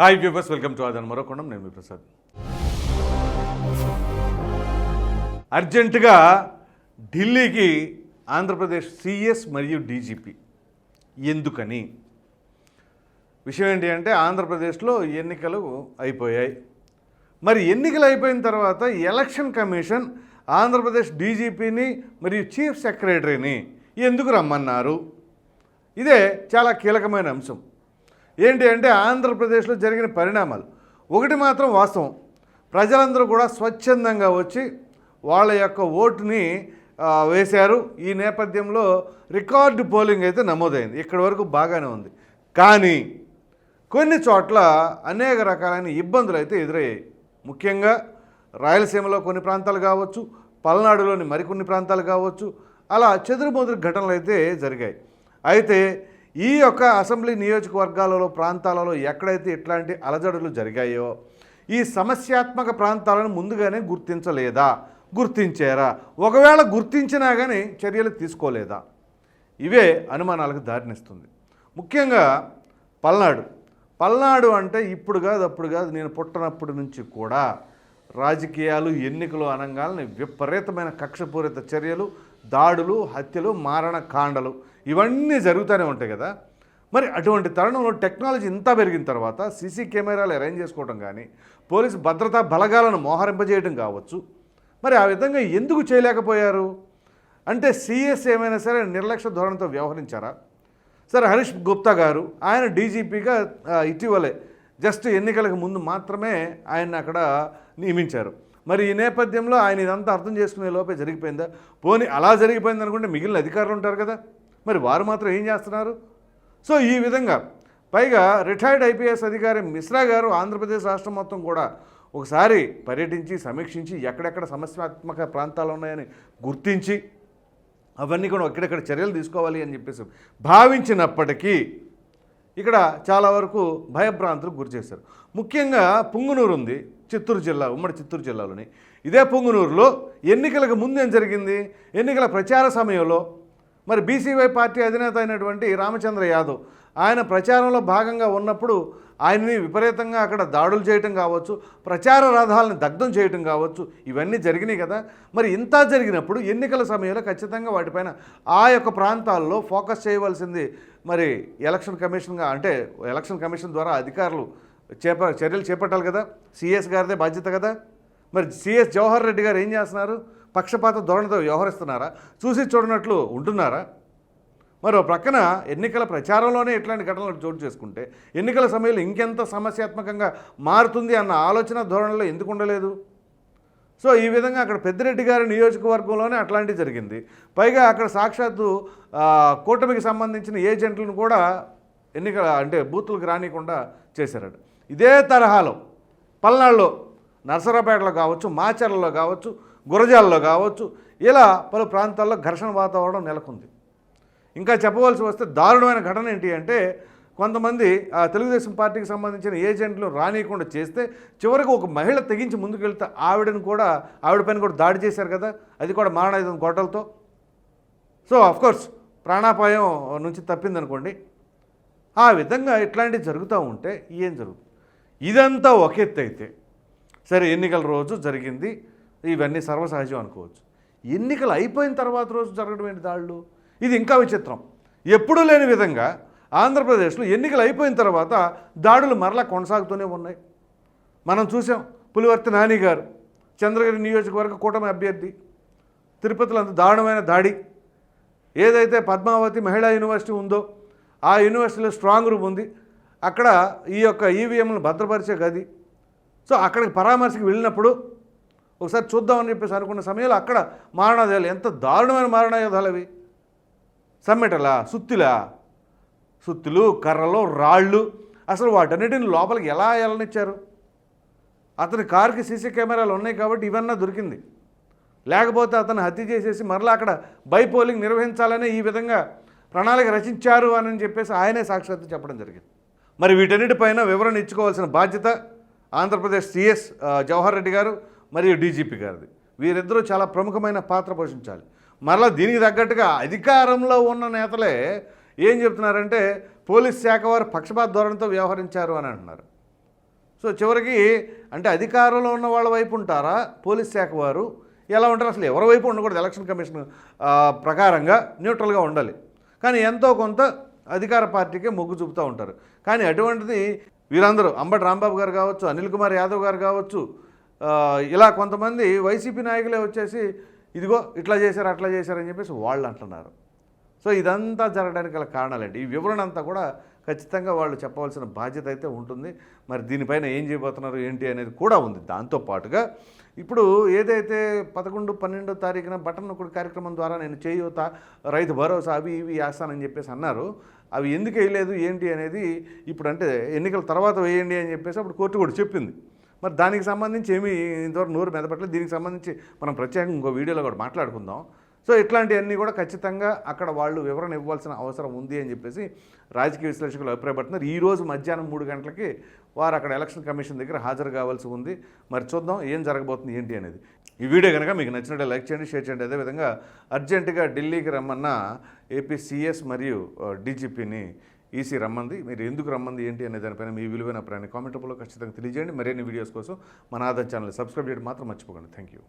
Hi viewers welcome to ఆదన్ మరొకొండం నేను మీ ప్రసాద్. అర్జెంటుగా ఢిల్లీకి ఆంధ్రప్రదేశ్ సిఎస్ మరియు డీజీపీ. ఎందుకని? విషయం ఏంటి అంటే ఆంధ్రప్రదేశ్లో ఎన్నికలు అయిపోయాయి. మరి ఎన్నికలు అయిపోయిన తర్వాత ఎలక్షన్ కమిషన్ ఆంధ్రప్రదేశ్ డీజీపీని మరియు చీఫ్ సెక్రటరీని ఎందుకు రమ్మన్నారు? ఇదే చాలా కీలకమైన అంశం. ఏంటి అంటే ఆంధ్రప్రదేశ్లో జరిగిన పరిణామాలు. ఒకటి మాత్రం వాస్తవం. ప్రజలందరూ కూడా స్వచ్ఛందంగా వచ్చి వాళ్ళ యొక్క ఓటుని వేశారు. ఈ నేపథ్యంలో రికార్డు పోలింగ్ అయితే నమోదైంది. ఇక్కడి వరకు బాగానే ఉంది. కానీ కొన్ని చోట్ల అనేక రకాలైన ఇబ్బందులు అయితే ఎదురయ్యాయి. ముఖ్యంగా రాయలసీమలో కొన్ని ప్రాంతాలు కావచ్చు పల్నాడులోని మరికొన్ని ప్రాంతాలు కావచ్చు అలా చెదురుమదురు ఘటనలు అయితే జరిగాయి. అయితే ఈ యొక్క అసెంబ్లీ నియోజకవర్గాలలో ప్రాంతాలలో ఎక్కడైతే ఇట్లాంటి అలజడులు జరిగాయో ఈ సమస్యాత్మక ప్రాంతాలను ముందుగానే గుర్తించలేదా? గుర్తించారా? ఒకవేళ గుర్తించినా కానీ చర్యలు తీసుకోలేదా? ఇవే అనుమానాలకు దారినిస్తుంది. ముఖ్యంగా పల్నాడు. పల్నాడు అంటే ఇప్పుడు కాదు అప్పుడు కాదు నేను పుట్టినప్పటి నుంచి కూడా రాజకీయాలు ఎన్నికలు అనగానే విపరీతమైన కక్షపూరిత చర్యలు దాడులు హత్యలు మారణ కాండలు ఇవన్నీ జరుగుతూనే ఉంటాయి కదా. మరి అటువంటి తరుణంలో టెక్నాలజీ ఇంత పెరిగిన తర్వాత సీసీ కెమెరాలు అరేంజ్ చేసుకోవడం కానీ పోలీసు భద్రతా బలగాలను మోహరింపజేయడం కావచ్చు. మరి ఆ విధంగా ఎందుకు చేయలేకపోయారు? అంటే సీఎస్ ఏమైనా సరే నిర్లక్ష్య ధోరణితో వ్యవహరించారా? సరే హరీష్ గుప్తా గారు ఆయన డీజీపీగా ఇటీవలే జస్ట్ ఎన్నికలకు ముందు మాత్రమే ఆయన అక్కడ నియమించారు. మరి ఈ నేపథ్యంలో ఆయన ఇదంతా అర్థం చేసుకునే లోపే జరిగిపోయిందా? పోనీ అలా జరిగిపోయింది అనుకుంటే మిగిలిన అధికారులు ఉంటారు కదా. మరి వారు మాత్రం ఏం చేస్తున్నారు? సో ఈ విధంగా పైగా రిటైర్డ్ ఐపీఎస్ అధికారి మిశ్రా గారు ఆంధ్రప్రదేశ్ రాష్ట్రం మొత్తం కూడా ఒకసారి పర్యటించి సమీక్షించి ఎక్కడెక్కడ సమస్యాత్మక ప్రాంతాలు ఉన్నాయని గుర్తించి అవన్నీ కూడా ఎక్కడెక్కడ చర్యలు తీసుకోవాలి అని చెప్పేసి భావించినప్పటికీ ఇక్కడ చాలా వరకు భయభ్రాంతులకు గురి చేశారు. ముఖ్యంగా పుంగునూరు ఉంది. చిత్తూరు జిల్లా ఉమ్మడి చిత్తూరు జిల్లాలోని. ఇదే పొంగునూరులో ఎన్నికలకు ముందు ఏం జరిగింది? ఎన్నికల ప్రచార సమయంలో మరి బీసీవై పార్టీ అధినేత అయినటువంటి రామచంద్ర యాదవ్ ఆయన ప్రచారంలో భాగంగా ఉన్నప్పుడు ఆయన్ని విపరీతంగా అక్కడ దాడులు చేయటం కావచ్చు ప్రచార రథాలను దగ్ధం చేయటం కావచ్చు ఇవన్నీ జరిగినాయి కదా. మరి ఇంత జరిగినప్పుడు ఎన్నికల సమయంలో ఖచ్చితంగా వాటిపైన ఆ యొక్క ప్రాంతాల్లో ఫోకస్ చేయవలసింది మరి ఎలక్షన్ కమిషన్గా అంటే ఎలక్షన్ కమిషన్ ద్వారా అధికారులు చేప చర్యలు చేపట్టాలి కదా? సిఎస్ గారిదే బాధ్యత కదా? మరి సిఎస్ జవహర్ రెడ్డి గారు ఏం చేస్తున్నారు? పక్షపాత ధోరణితో వ్యవహరిస్తున్నారా? చూసి చూడనట్లు ఉంటున్నారా? మరో ప్రక్కన ఎన్నికల ప్రచారంలోనే ఇట్లాంటి ఘటనలు చోటు చేసుకుంటే ఎన్నికల సమయంలో ఇంకెంత సమస్యాత్మకంగా మారుతుంది అన్న ఆలోచన ధోరణిలో ఎందుకు ఉండలేదు? సో ఈ విధంగా అక్కడ పెద్దిరెడ్డి గారి నియోజకవర్గంలోనే అట్లాంటివి జరిగింది. పైగా అక్కడ సాక్షాత్తు కూటమికి సంబంధించిన ఏజెంట్లను కూడా ఎన్నికల అంటే బూతులకు రానియకుండా చేశారట. ఇదే తరహాలో పల్నాడులో నర్సరాపేటలో కావచ్చు మాచర్లలో కావచ్చు గురజాలలో కావచ్చు ఇలా పలు ప్రాంతాల్లో ఘర్షణ వాతావరణం నెలకొంది. ఇంకా చెప్పవలసి వస్తే దారుణమైన ఘటన ఏంటి అంటే కొంతమంది ఆ తెలుగుదేశం పార్టీకి సంబంధించిన ఏజెంట్లు రానియకుండా చేస్తే చివరికి ఒక మహిళ తెగించి ముందుకెళ్తే ఆవిడని కూడా ఆవిడ పైన కూడా దాడి చేశారు కదా అది కూడా మారణాయుధం గొడ్డలతో సో అఫ్కోర్స్ ప్రాణాపాయం నుంచి తప్పిందనుకోండి. ఆ విధంగా ఇట్లాంటివి జరుగుతూ ఉంటే ఏం జరుగుతుంది? ఇదంతా ఒక ఎత్తు అయితే. సరే ఎన్నికల రోజు జరిగింది. ఇవన్నీ సర్వసహజం అనుకోవచ్చు. ఎన్నికలు అయిపోయిన తర్వాత రోజు జరగడం ఏంటి దాళ్ళు? ఇది ఇంకా విచిత్రం. ఎప్పుడూ లేని విధంగా ఆంధ్రప్రదేశ్లో ఎన్నికలు అయిపోయిన తర్వాత దాడులు మరలా కొనసాగుతూనే ఉన్నాయి. మనం చూసాం పులివర్తి నాని గారు చంద్రగిరి నియోజకవర్గ కూటమి అభ్యర్థి. తిరుపతిలో అంత దారుణమైన దాడి. ఏదైతే పద్మావతి మహిళా యూనివర్సిటీ ఉందో ఆ యూనివర్సిటీలో స్ట్రాంగ్ రూమ్ ఉంది. అక్కడ ఈ యొక్క ఈవీఎంలను భద్రపరిచే గది. సో అక్కడికి పరామర్శకు వెళ్ళినప్పుడు ఒకసారి చూద్దామని చెప్పేసి అనుకున్న సమయంలో అక్కడ మారణాయుధాలు ఎంత దారుణమైన మారణాయుధాలు అవి. సమ్మెటలా సుత్తిలా. సుత్తులు కర్రలు రాళ్ళు. అసలు వాటన్నిటిని లోపలికి ఎలా వెళ్ళనిచ్చారు? అతని కారుకి సీసీ కెమెరాలు ఉన్నాయి కాబట్టి ఇవన్నా దొరికింది. లేకపోతే అతను హత్య చేసేసి మరలా అక్కడ బైపోలింగ్ నిర్వహించాలనే ఈ విధంగా ప్రణాళిక రచించారు అని చెప్పేసి ఆయనే సాక్షాత్తు చెప్పడం జరిగింది. మరి వీటన్నిటిపైన వివరణ ఇచ్చుకోవాల్సిన బాధ్యత ఆంధ్రప్రదేశ్ సిఎస్ జవహర్ రెడ్డి గారు మరియు డీజీపీ గారిది. వీరిద్దరూ చాలా ప్రముఖమైన పాత్ర పోషించాలి. మరలా దీనికి తగ్గట్టుగా అధికారంలో ఉన్న నేతలే ఏం చెప్తున్నారంటే పోలీస్ శాఖ వారు పక్షపాత ధోరణితో వ్యవహరించారు అని అంటున్నారు. సో చివరికి అంటే అధికారంలో ఉన్న వాళ్ళ వైపు ఉంటారా పోలీస్ శాఖ వారు? ఎలా ఉంటారు? అసలు ఎవరి వైపు ఉండకూడదు ఎలక్షన్ కమిషన్ ప్రకారంగా న్యూట్రల్గా ఉండాలి. కానీ ఎంతో కొంత అధికార పార్టీకే మొగ్గు చూపుతూ ఉంటారు. కానీ అటువంటిది వీరందరూ అంబటి రాంబాబు గారు కావచ్చు అనిల్ కుమార్ యాదవ్ గారు కావచ్చు ఇలా కొంతమంది వైసీపీ నాయకులే వచ్చేసి ఇదిగో ఇట్లా చేశారు అట్లా చేశారని చెప్పేసి వాళ్ళు అంటున్నారు సో ఇదంతా జరగడానికి గల కారణాలండి ఈ వివరణ అంతా కూడా ఖచ్చితంగా వాళ్ళు చెప్పవలసిన బాధ్యత అయితే ఉంటుంది. మరి దీనిపైన ఏం చేయబోతున్నారు ఏంటి అనేది కూడా ఉంది. దాంతో పాటుగా ఇప్పుడు ఏదైతే పదకొండు పన్నెండో తారీఖున బటన్ ఒకటి కార్యక్రమం ద్వారా నేను చేయూత రైతు భరోసా అవి ఇవి వేస్తానని చెప్పేసి అన్నారు. అవి ఎందుకు వేయలేదు ఏంటి అనేది ఇప్పుడు అంటే ఎన్నికల తర్వాత వేయండి అని చెప్పేసి అప్పుడు కోర్టు కూడా చెప్పింది. మరి దానికి సంబంధించి ఏమీ ఇంతవరకు నోరు మెదపట్లేదు. దీనికి సంబంధించి మనం ప్రత్యేకంగా ఇంకో వీడియోలో కూడా మాట్లాడుకుందాం. సో ఇట్లాంటివన్నీ కూడా ఖచ్చితంగా అక్కడ వాళ్ళు వివరణ ఇవ్వాల్సిన అవసరం ఉంది అని చెప్పేసి రాజకీయ విశ్లేషకులు అభిప్రాయపడుతున్నారు. ఈ రోజు మధ్యాహ్నం మూడు గంటలకి వారు అక్కడ ఎలక్షన్ కమిషన్ దగ్గర హాజరు కావాల్సి ఉంది. మరి చూద్దాం ఏం జరగబోతుంది ఏంటి అనేది. ఈ వీడియో కనుక మీకు నచ్చినట్టు లైక్ చేయండి షేర్ చేయండి. అదేవిధంగా అర్జెంటుగా ఢిల్లీకి రమ్మన్న ఏపీ సిఎస్ మరియు డీజీపీని ఈసీ రమ్మంది. మీరు ఎందుకు రమ్మంది ఏంటి అనే దానిపైన మీ విలువైన అభిప్రాయాన్ని కామెంట్ రూపంలో ఖచ్చితంగా తెలియజేయండి. మరిన్ని వీడియోస్ కోసం మన ఆధార్ ఛానల్ సబ్స్క్రైబ్ చేయడం మాత్రం మర్చిపోకండి. Thank you